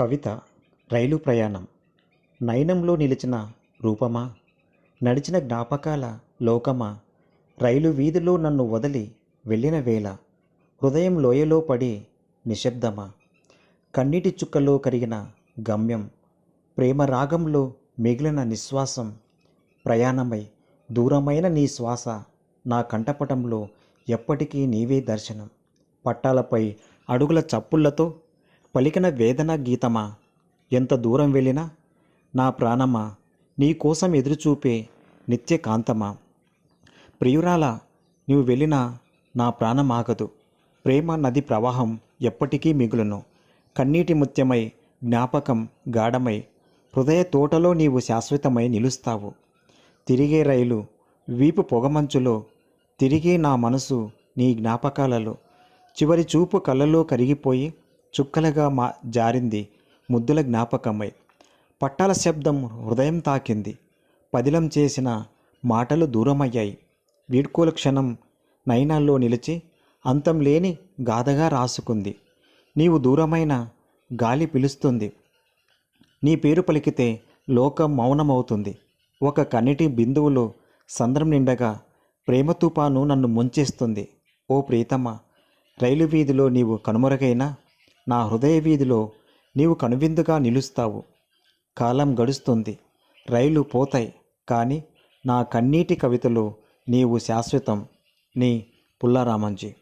కవిత రైలు ప్రయాణం. నయనంలో నిలిచిన రూపమా? నడిచిన జ్ఞాపకాల లోకమా? రైలు వీధిలో నన్ను వదిలి వెళ్ళిన వేళ హృదయం లోయలో పడి నిశ్శబ్దమా? కన్నీటి చుక్కలో కరిగిన గమ్యం ప్రేమ రాగంలో మిగిలిన నిశ్వాసం ప్రయాణమై దూరమైన నీ శ్వాస నా కంఠపటంలో ఎప్పటికీ నీవే దర్శనం. పట్టాలపై అడుగుల చప్పుళ్ళతో పలికిన వేదన గీతమా? ఎంత దూరం వెళ్ళినా నా ప్రాణమా? నీ కోసం ఎదురుచూపే నిత్య కాంతమా? ప్రియురాల నీవు వెళ్ళినా నా ప్రాణం ఆగదు ప్రేమ నది ప్రవాహం ఎప్పటికీ మిగులును. కన్నీటి ముత్యమై జ్ఞాపకం గాఢమై హృదయ తోటలో నీవు శాశ్వతమై నిలుస్తావు. తిరిగే రైలు వీపు పొగమంచులో తిరిగే నా మనసు నీ జ్ఞాపకాలలో. చివరి చూపు కళ్ళలో కరిగిపోయి చుక్కలుగా మా జారింది ముద్దుల జ్ఞాపకమై. పట్టాల శబ్దం హృదయం తాకింది. పదిలం చేసిన మాటలు దూరమయ్యాయి. వీడ్కోలు క్షణం నయనాల్లో నిలిచి అంతం లేని గాథగా రాసుకుంది. నీవు దూరమైన గాలి పిలుస్తుంది. నీ పేరు పలికితే లోకం మౌనమవుతుంది. ఒక కన్నిటి బిందువులో సంద్రం నిండగా ప్రేమ తుపాను నన్ను ముంచేస్తుంది. ఓ ప్రీతమ్మ రైలు వీధిలో నీవు కనుమరుగైనా నా హృదయ వీధిలో నీవు కనువిందుగా నిలుస్తావు. కాలం గడుస్తుంది. రైలు పోతాయి. కానీ నా కన్నీటి కవితలు నీవు శాశ్వతం. నీ పుల్లారామంజీ.